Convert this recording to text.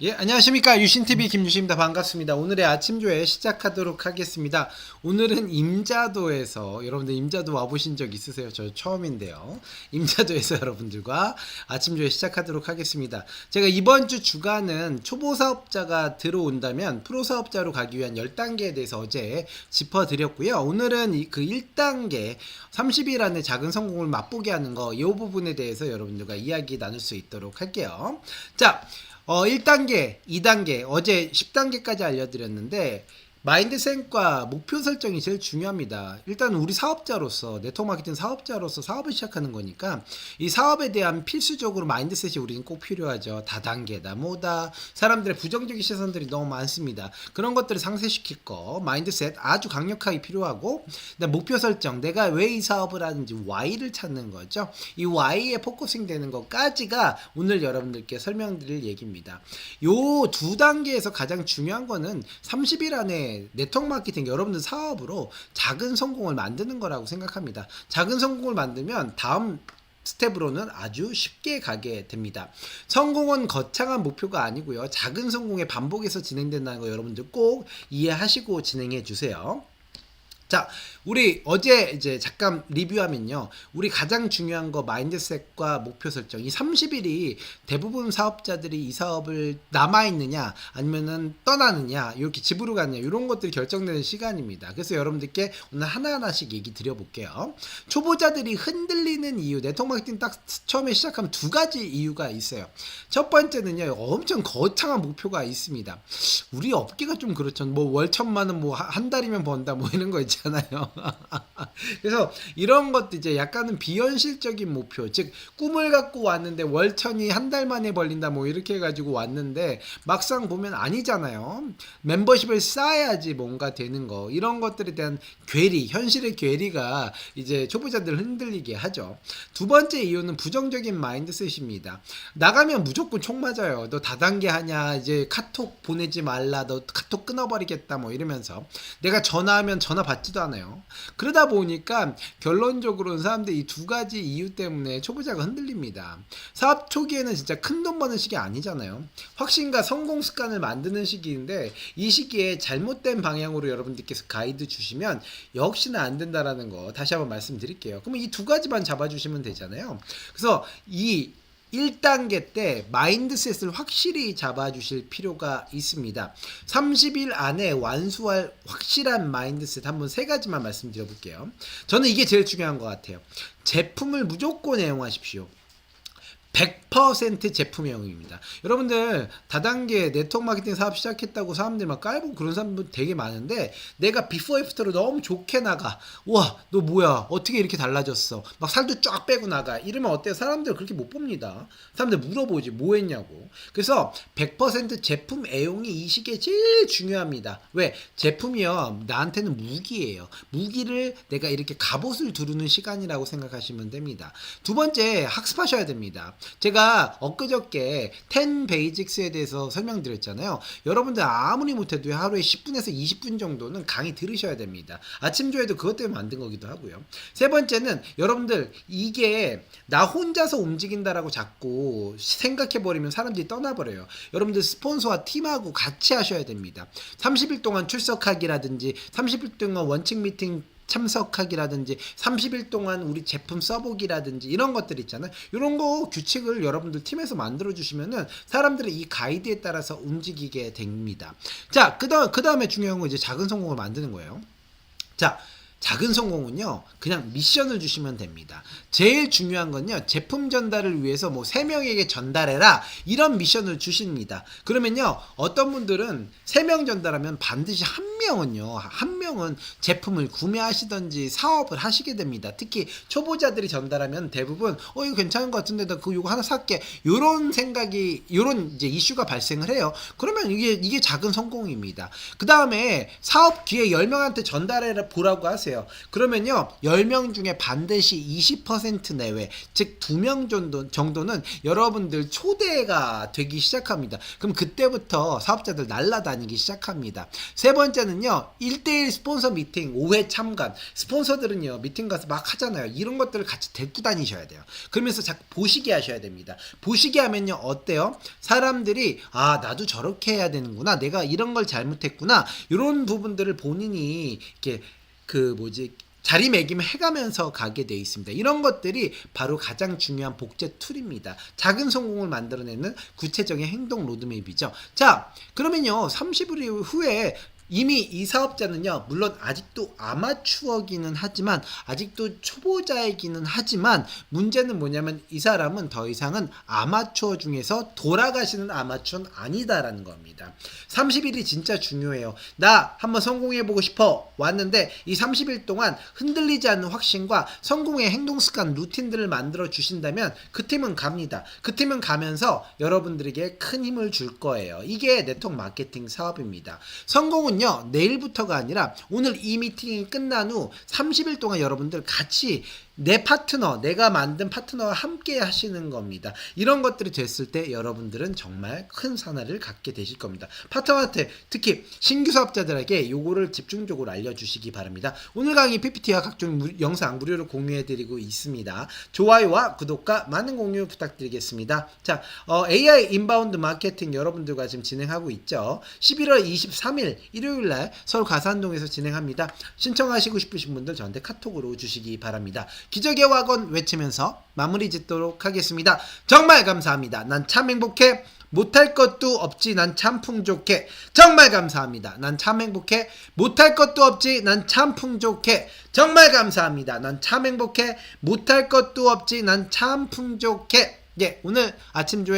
예, 안녕하십니까. 유신TV 김유신입니다. 반갑습니다. 오늘의 아침조회 시작하도록 하겠습니다. 오늘은 임자도에서, 여러분들 임자도 와보신 적 있으세요? 저 처음인데요. 임자도에서 여러분들과 아침조회 시작하도록 하겠습니다. 제가 이번 주 주간은 초보 사업자가 들어온다면 프로 사업자로 가기 위한 10단계에 대해서 어제 짚어드렸고요. 오늘은 이- 그 1단계 30일 안에 작은 성공을 맛보게 하는 거, 이 부분에 대해서 여러분들과 이야기 나눌 수 있도록 할게요. 자, 어, 1단계, 2단계, 어제 10단계까지 알려드렸는데, 마인드셋과 목표 설정이 제일 중요합니다. 일단 우리 사업자로서, 네트워크 마케팅 사업자로서 사업을 시작하는 거니까, 이 사업에 대한 필수적으로 마인드셋이 우리는 꼭 필요하죠. 다단계다, 뭐다. 사람들의 부정적인 시선들이 너무 많습니다. 그런 것들을 상쇄시킬 거, 마인드셋 아주 강력하게 필요하고, 목표 설정, 내가 왜 이 사업을 하는지 Y를 찾는 거죠. 이 Y에 포커싱 되는 것까지가 오늘 여러분들께 설명드릴 얘기입니다. 요 두 단계에서 가장 중요한 거는 30일 안에 네트워크 마케팅 여러분들 사업으로 작은 성공을 만드는 거라고 생각합니다. 작은 성공을 만들면 다음 스텝으로는 아주 쉽게 가게 됩니다. 성공은 거창한 목표가 아니고요. 작은 성공의 반복에서 진행된다는 거 여러분들 꼭 이해하시고 진행해 주세요. 자, 우리 어제 이제 잠깐 리뷰하면요. 우리 가장 중요한 거 마인드셋과 목표 설정. 이 30일이 대부분 사업자들이 이 사업을 남아 있느냐 아니면은 떠나느냐 이렇게 집으로 가느냐 이런 것들이 결정되는 시간입니다. 그래서 여러분들께 오늘 하나하나씩 얘기 드려 볼게요. 초보자들이 흔들리는 이유, 네트워크 마케팅 딱 처음에 시작하면 두 가지 이유가 있어요. 첫 번째는요. 엄청 거창한 목표가 있습니다. 우리 업계가 좀 그렇죠. 뭐 월천만 원 뭐 한 달이면 번다 뭐 이런 거 있 잖아요. 그래서 이런 것도 이제 약간은 비현실적인 목표, 즉 꿈을 갖고 왔는데 월천이 한 달 만에 벌린다 뭐 이렇게 해가지고 왔는데 막상 보면 아니잖아요. 멤버십을 쌓아야지 뭔가 되는 거 이런 것들에 대한 괴리, 현실의 괴리가 이제 초보자들 흔들리게 하죠. 두 번째 이유는 부정적인 마인드셋입니다. 나가면 무조건 총 맞아요. 너 다단계 하냐? 이제 카톡 보내지 말라. 너 카톡 끊어버리겠다. 뭐 이러면서 내가 전화하면 전화 받지 도 않아요. 그러다 보니까 결론적으로는 사람들이 이 두 가지 이유 때문에 초보자가 흔들립니다. 사업 초기에는 진짜 큰 돈 버는 시기 아니잖아요. 확신과 성공 습관을 만드는 시기인데 이 시기에 잘못된 방향으로 여러분들께서 가이드 주시면 역시나 안 된다라는 거 다시 한번 말씀드릴게요. 그러면 이 두 가지만 잡아주시면 되잖아요. 그래서 이 1단계 때 마인드셋을 확실히 잡아주실 필요가 있습니다. 30일 안에 완수할 확실한 마인드셋 한번 세 가지만 말씀드려 볼게요. 저는 이게 제일 중요한 것 같아요. 제품을 무조건 애용하십시오. 100% 제품 애용입니다. 여러분들 다단계 네트워크 마케팅 사업 시작했다고 사람들 막 깔고 그런 사람들 되게 많은데 내가 비포 애프터로 너무 좋게 나가. 와, 너 뭐야? 어떻게 이렇게 달라졌어? 막 살도 쫙 빼고 나가. 이러면 어때요? 사람들 그렇게 못 봅니다. 사람들 물어보지 뭐 했냐고. 그래서 100% 제품 애용이 이 시기에 제일 중요합니다. 왜? 제품이요. 나한테는 무기예요. 무기를 내가 이렇게 갑옷을 두르는 시간이라고 생각하시면 됩니다. 두 번째 학습하셔야 됩니다. 제가 엊그저께 10 베이직스에 대해서 설명드렸잖아요. 여러분들 아무리 못해도 하루에 10분에서 20분 정도는 강의 들으셔야 됩니다. 아침 조회도 그것 때문에 만든 거기도 하고요. 세 번째는 여러분들 이게 나 혼자서 움직인다라고 자꾸 생각해 버리면 사람들이 떠나버려요. 여러분들 스폰서와 팀하고 같이 하셔야 됩니다. 30일 동안 출석하기라든지 30일 동안 원칙 미팅 참석하기라든지 30일 동안 우리 제품 써보기라든지 이런 것들 있잖아요. 이런 거 규칙을 여러분들 팀에서 만들어 주시면은 사람들이 이 가이드에 따라서 움직이게 됩니다. 자, 그다음 그다음에 중요한 건 이제 작은 성공을 만드는 거예요. 자, 작은 성공은요, 그냥 미션을 주시면 됩니다. 제일 중요한 건요, 제품 전달을 위해서 뭐, 세명에게 전달해라. 이런 미션을 주십니다. 그러면요, 어떤 분들은 세명 전달하면 반드시 한 명은요, 한 명은 제품을 구매하시던지 사업을 하시게 됩니다. 특히 초보자들이 전달하면 대부분, 어, 이거 괜찮은 것 같은데, 나 그거 하나 살게. 요런 생각이, 요런 이제 이슈가 발생을 해요. 그러면 이게, 이게 작은 성공입니다. 그 다음에 사업 기회 10명한테 전달해 보라고 하세요. 하세요. 그러면요, 10명 중에 반드시 20% 내외, 즉 2명 정도, 정도는 여러분들 초대가 되기 시작합니다. 그럼 그때부터 사업자들 날라다니기 시작합니다. 세 번째는요, 1대1 스폰서 미팅, 5회 참관. 스폰서들은요, 미팅 가서 막 하잖아요. 이런 것들을 같이 데리고 다니셔야 돼요. 그러면서 자꾸 보시게 하셔야 됩니다. 보시게 하면요, 어때요? 사람들이, 아, 나도 저렇게 해야 되는구나. 내가 이런 걸 잘못했구나. 이런 부분들을 본인이 이렇게 그 뭐지, 자리매김 해가면서 가게 돼 있습니다. 이런 것들이 바로 가장 중요한 복제 툴입니다. 작은 성공을 만들어내는 구체적인 행동 로드맵이죠. 자, 그러면요, 30일 후에 이미 이 사업자는요, 물론 아직도 아마추어기는 하지만, 아직도 초보자이기는 하지만, 문제는 뭐냐면 이 사람은 더 이상은 아마추어 중에서 돌아가시는 아마추어는 아니다라는 겁니다. 30일이 진짜 중요해요. 나 한번 성공해보고 싶어. 왔는데 이 30일 동안 흔들리지 않는 확신과 성공의 행동 습관 루틴들을 만들어 주신다면 그 팀은 갑니다. 그 팀은 가면서 여러분들에게 큰 힘을 줄 거예요. 이게 네트워크 마케팅 사업입니다. 성공은 요, 내일부터가 아니라 오늘 이 미팅이 끝난 후 30일 동안 여러분들 같이 내 파트너, 내가 만든 파트너와 함께 하시는 겁니다. 이런 것들이 됐을 때 여러분들은 정말 큰 산화를 갖게 되실 겁니다. 파트너한테 특히 신규 사업자들에게 요거를 집중적으로 알려주시기 바랍니다. 오늘 강의 PPT와 각종 무- 영상 무료로 공유해드리고 있습니다. 좋아요와 구독과 많은 공유 부탁드리겠습니다. 자, 어, AI 인바운드 마케팅 여러분들과 지금 진행하고 있죠. 11월 23일 일요일 날 서울 가산동에서 진행합니다. 신청하시고 싶으신 분들 저한테 카톡으로 주시기 바랍니다. 기적의 와건 외치면서 마무리 짓도록 하겠습니다. 정말 감사합니다. 난 참 행복해. 못할 것도 없지 난 참 풍족해 정말 감사합니다 난 참 행복해 못할 것도 없지 난 참 풍족해 정말 감사합니다 난 참 행복해 못할 것도 없지 난 참 풍족해 예 오늘 아침 조회